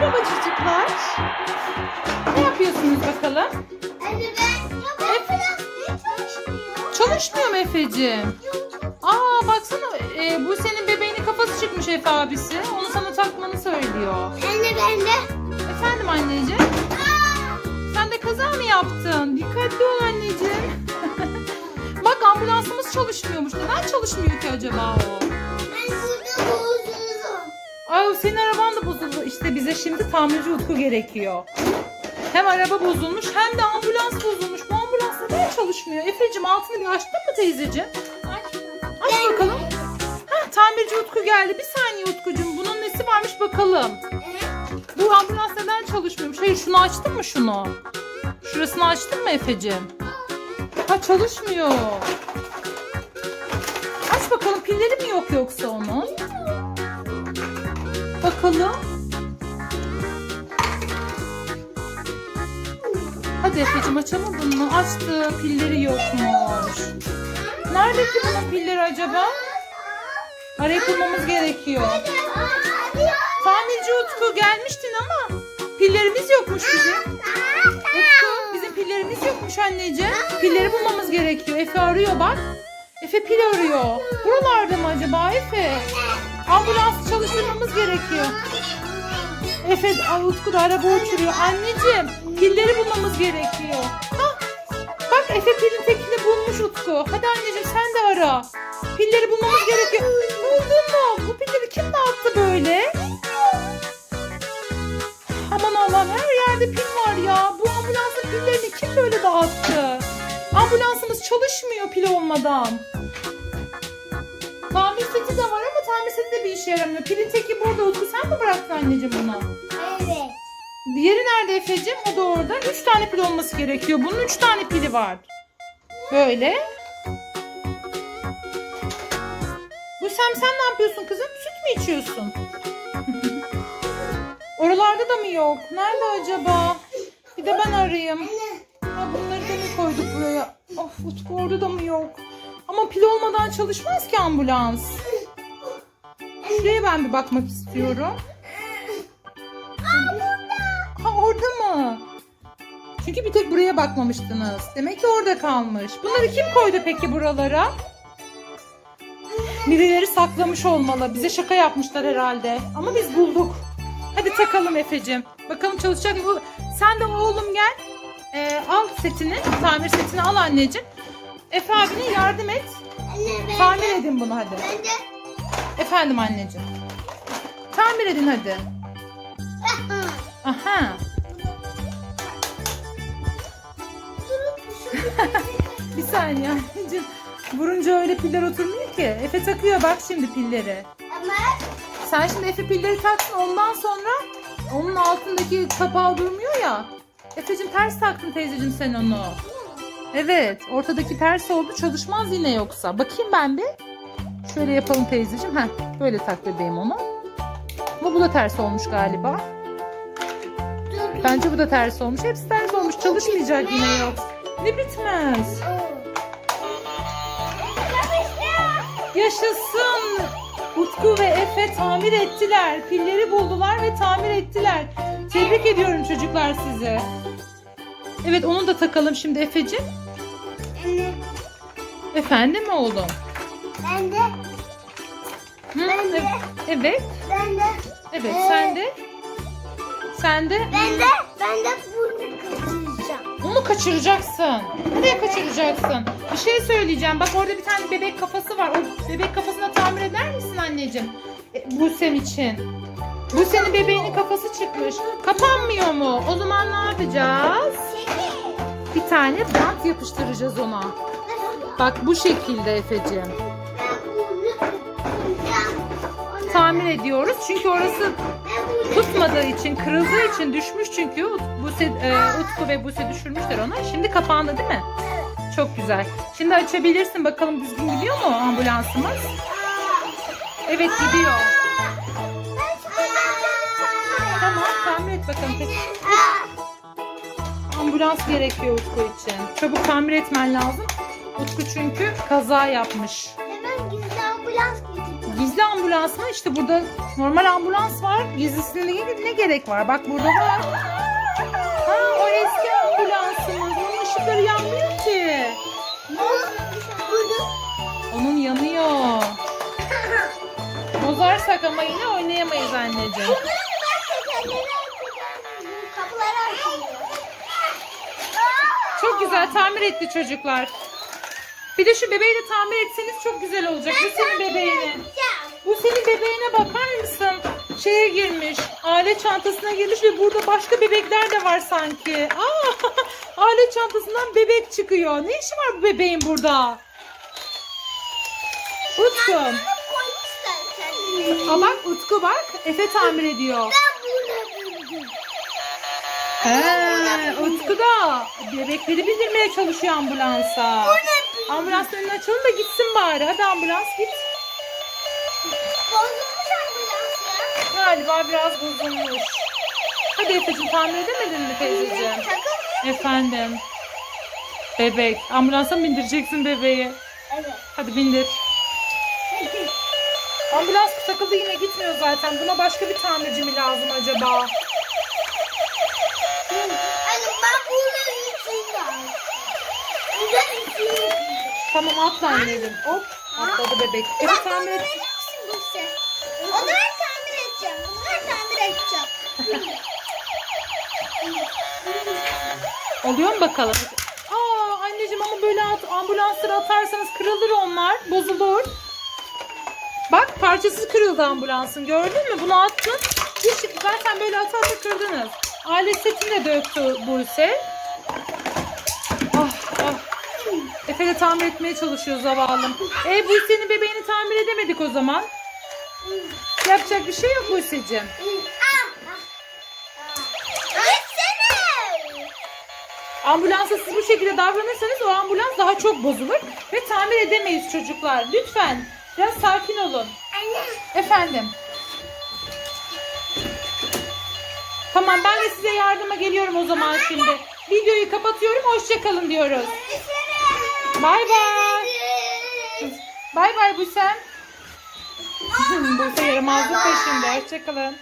Merhaba çocuklar. Ne yapıyorsunuz bakalım? Anne ben falan niye çalışmıyor? Çalışmıyor mu Efe'cim? Aa baksana e, bu senin bebeğinin kafası çıkmış Efe abisi. Onu sana takmanı söylüyor. Anne ben de. Efendim anneciğim? Sen de kaza mı yaptın? Dikkatli ol anneciğim. Bak ambulansımız çalışmıyormuş. Neden çalışmıyor ki acaba o? Ben burada senin araban da bozuldu. İşte bize şimdi tamirci Utku gerekiyor. Hem araba bozulmuş hem de ambulans bozulmuş. Bu ambulans neden çalışmıyor? Efe'cim altını bir açtın mı teyzeciğim? Aç bakalım. Heh, tamirci Utku geldi. Bir saniye Utkucuğum. Bunun nesi varmış bakalım. Bu ambulans neden çalışmıyormuş? Hayır şunu açtın mı şunu? Şurasını açtın mı Efe'cim? Ha çalışmıyor. Aç bakalım pilleri mi yok yoksa onun? Bakalım. Hadi Efe'cim açamadın mı? Açtı. Pilleri yokmuş. Nerede ki bunun pilleri acaba? Arayıp bulmamız gerekiyor. Tamirci Utku gelmiştin ama pillerimiz yokmuş bizim. Utku bizim pillerimiz yokmuş anneciğim. Pilleri bulmamız gerekiyor. Efe arıyor bak. Efe pil arıyor. Buralarda mı acaba Efe? Ambulans çalıştırmamız gerekiyor. Efe Utku da araba uçuruyor. Anneciğim pilleri bulmamız gerekiyor. Hah, bak Efe pilin tekini bulmuş Utku. Hadi anneciğim sen de ara. Pilleri bulmamız gerekiyor. Buldun mu? Bu pilleri kim dağıttı böyle? Aman Allah'ım her yerde pil var ya. Bu ambulansın pillerini kim böyle dağıttı? Ambulansımız çalışmıyor pil olmadan. Tamir seti de var seti de bir işe yaramıyor. Pilin teki burada Utku sen mi bıraktın anneciğim bunu? Evet. Diğeri nerede Efe'cim? O da orada. Üç tane pil olması gerekiyor. Bunun üç tane pili var. Böyle. Bu Sem sen ne yapıyorsun kızım? Süt mü içiyorsun? Oralarda da mı yok? Nerede acaba? Bir de ben arayayım. Ha, bunları da mı koyduk buraya? Of Utku orada da mı yok? Ama pil olmadan çalışmaz ki ambulans. Şuraya ben bir bakmak istiyorum. Ha orada mı? Çünkü bir tek buraya bakmamıştınız. Demek ki orada kalmış. Bunları kim koydu peki buralara? Birileri saklamış olmalı. Bize şaka yapmışlar herhalde. Ama biz bulduk. Hadi takalım Efe'cim. Bakalım çalışacak mı? Sen de oğlum gel. Ee, al setini. Tamir setini al anneciğim. Efe abine yardım et. Anne Tamir edin bunu hadi. Ben de. Efendim anneciğim. Tamir edin hadi. Aha. Bir saniye anneciğim. Vurunca öyle piller oturmuyor ki. Efe takıyor bak şimdi pilleri. Ama Sen şimdi Efe pilleri taksın ondan sonra onun altındaki kapağı durmuyor ya. Efe'cim ters taktın teyzeciğim sen onu. Evet ortadaki ters oldu çalışmaz yine yoksa. Bakayım ben bir. Şöyle yapalım teyzeciğim. Heh, böyle tak bebeğim onu. Ama bu da ters olmuş galiba. Bence bu da ters olmuş. Hepsi ters olmuş. Çalışmayacak yine yok. Ne bitmez. Yaşasın. Utku ve Efe tamir ettiler. Pilleri buldular ve tamir ettiler. Tebrik ediyorum çocuklar sizi. Evet onu da takalım şimdi Efe'cim. Anne Efendim oğlum? Ben de. Hı, Ben de. Evet. Ben de. Evet Ee, sen de. Sen de. Ben de. Ben de bunu kaçıracağım. Onu kaçıracaksın. Nereye kaçıracaksın? Bir şey söyleyeceğim. Bak orada bir tane bebek kafası var. O bebek kafasına tamir eder misin anneciğim? E, Busem için. Buse'nin bebeğinin kafası çıkmış. Kapanmıyor mu? O zaman ne yapacağız? Bir tane bant yapıştıracağız ona. Bak bu şekilde Efe'ciğim. Tamir ediyoruz. Çünkü orası tutmadığı için, kırıldığı için düşmüş çünkü. Buse, e, Utku ve Buse düşürmüşler ona. Şimdi kapandı değil mi? Çok güzel. Şimdi açabilirsin bakalım düzgün gidiyor mu ambulansımız? Evet gidiyor. Tamam tamir et bakalım. Ambulans gerekiyor Utku için. Çabuk tamir etmen lazım. Utku çünkü kaza yapmış. Hemen gizli ambulans getireceğim. Gizli ambulans ambulans mı? İşte burada normal ambulans var. Gizlisine ne, ne gerek var? Bak burada var. Ha o eski ambulansımız. Onun ışıkları yanmıyor ki. Onun yanıyor. Bozarsak ama yine oynayamayız anneciğim. Çok güzel tamir etti çocuklar. Bir de şu bebeği de tamir etseniz çok güzel olacak. Bu senin bebeğine. Bu senin bebeğine bakar mısın? Şeye girmiş. Alet çantasına girmiş ve burada başka bebekler de var sanki. Aa, alet çantasından bebek çıkıyor. Ne işi var bu bebeğin burada? Utku. Aa, bak Utku bak. Efe tamir ediyor. He, Utku da bebekleri bindirmeye çalışıyor ambulansa. Bu ne? Ambulans önünü açalım da gitsin bari. Hadi ambulans git. Bozulmuş ambulans ya. Galiba biraz bozulmuş. Hadi Efe'cim tamir edemedin mi teyzeciğim? Takılmıyor. Efendim. Bebek. Ambulansa mı bindireceksin bebeği? Evet. Hadi bindir. Ambulans takıldı yine gitmiyor zaten. Buna başka bir tamirci mi lazım acaba? Hani ben bunu içinde içinde. Tamam atla anneciğim. Hop. Atladı bebek. Evet tamir et. Buse? Onu tamir edeceğim. Bunu tamir edeceğim. Oluyor mu bakalım? Aa anneciğim ama böyle at, ambulansları atarsanız kırılır onlar. Bozulur. Bak parçası kırıldı ambulansın. Gördün mü? Bunu attın. Hiç, zaten böyle ata ata kırdınız. Alet setini de döktü Buse. Ah ah. Efe de tamir etmeye çalışıyor zavallım. E Buse'nin bebeğini tamir edemedik o zaman. Yapacak bir şey yok Buse'cim. Ambulansa siz bu şekilde davranırsanız o ambulans daha çok bozulur ve tamir edemeyiz çocuklar. Lütfen biraz sakin olun. Anne. Efendim. Tamam ben de size yardıma geliyorum o zaman şimdi. Videoyu kapatıyorum. Hoşçakalın diyoruz. Bay bay. Bay bay Busem. Buse yaramazlık peşinde. Hoşçakalın.